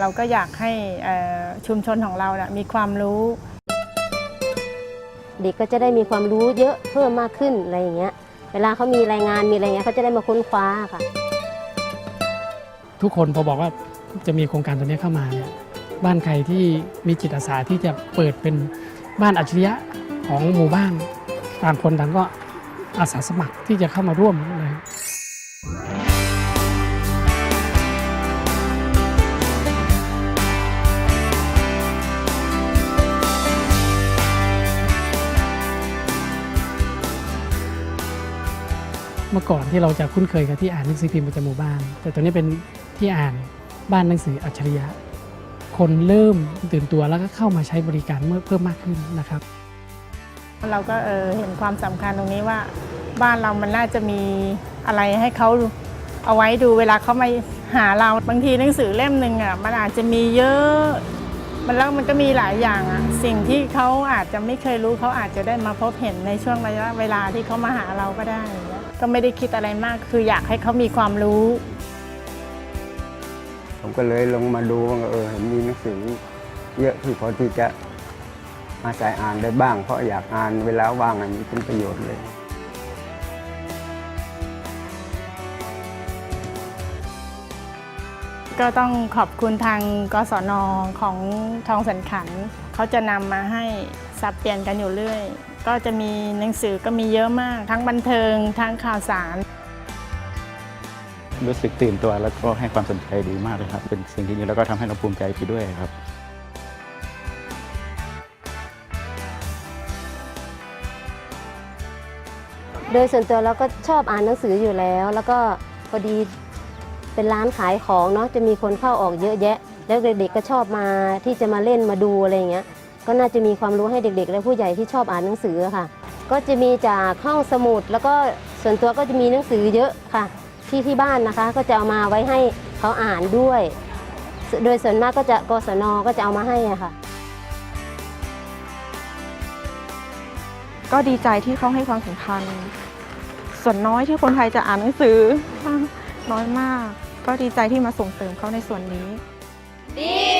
เราก็อยากให้เอ่อชุมชนของเรานะมีความรู้ เด็กก็จะได้มีความรู้เยอะเพิ่มมากขึ้นอะไรอย่างเงี้ย เวลาเขามีรายงานมีอะไรเงี้ยเขาจะได้มาค้นคว้าค่ะ ทุกคนพอบอกว่าจะมีโครงการตัวนี้เข้ามาเนี่ยบ้านใครที่มีจิตอาสาที่จะเปิดเป็นบ้านอัจฉริยะของหมู่บ้าน ต่างคนต่างก็อาสาสมัครที่จะเข้ามาร่วม เมื่อก่อนที่เราจะคุ้นเคยกับที่อ่านหนังสือพิมพ์ประจำหมู่บ้าน แต่ตอนนี้เป็นที่อ่านบ้านหนังสืออัจฉริยะ คนเริ่มตื่นตัวแล้วก็เข้ามาใช้บริการเมื่อเพิ่มมากขึ้นนะครับ เราก็เออเห็นความสำคัญตรงนี้ว่า บ้านเรามันน่าจะมีอะไรให้เขาเอาไว้ดูเวลาเขามาหาเราบางทีหนังสือเล่มหนึ่งอะมันอาจจะมีเยอะมันแล้วมันก็มีหลายอย่างอะสิ่งที่เขาอาจจะไม่เคยรู้เขาอาจจะได้มาพบเห็นในช่วงระยะเวลาที่เขามาหาเราก็ได้ ก็ไม่ได้คิดอะไรมาก คืออยากให้เขามีความรู้ ผมก็เลยลงมาดูว่าเออเห็นมีหนังสือ เยอะที่พอที่จะอาศัยอ่านได้บ้าง เพราะอยากอ่านเวลาว่างอันนี้เป็นประโยชน์เลยก็ต้องขอบคุณทางกศนของทองสันขัน เขาจะนำมาให้สับเปลี่ยนกันอยู่เรื่อย ก็จะมีหนังสือก็มีเยอะมาก ทั้งบันเทิงทั้งข่าวสาร รู้สึกตื่นตัวแล้วก็ให้ความสนใจดีมากเลยครับ เป็นสิ่งที่ดีแล้วก็ทำให้เราภูมิใจไปด้วยครับ โดยส่วนตัวเราก็ชอบอ่านหนังสืออยู่แล้ว แล้วก็พอดีเป็นร้านขายของเนาะจะมีคนเข้าออกเยอะแยะ แล้วเด็กๆก็ชอบมาที่จะมาเล่นมาดูอะไรอย่างเงี้ย ก็น่าจะมีความรู้ให้เด็ก ๆ และผู้ใหญ่ที่ชอบอ่านหนังสือค่ะ ก็จะมีจากห้องสมุด แล้วก็ส่วนตัวก็จะมีหนังสือเยอะค่ะ ที่ที่บ้านนะคะ ก็จะเอามาไว้ให้เขาอ่านด้วย โดยส่วนมากก็จะกศนก็จะเอามาให้อะค่ะ ก็ดีใจที่เขาให้ความสำคัญ ส่วนน้อยที่คนไทยจะอ่านหนังสือ น้อยมาก ก็ดีใจที่มาส่งเสริมเขาในส่วนนี้ดี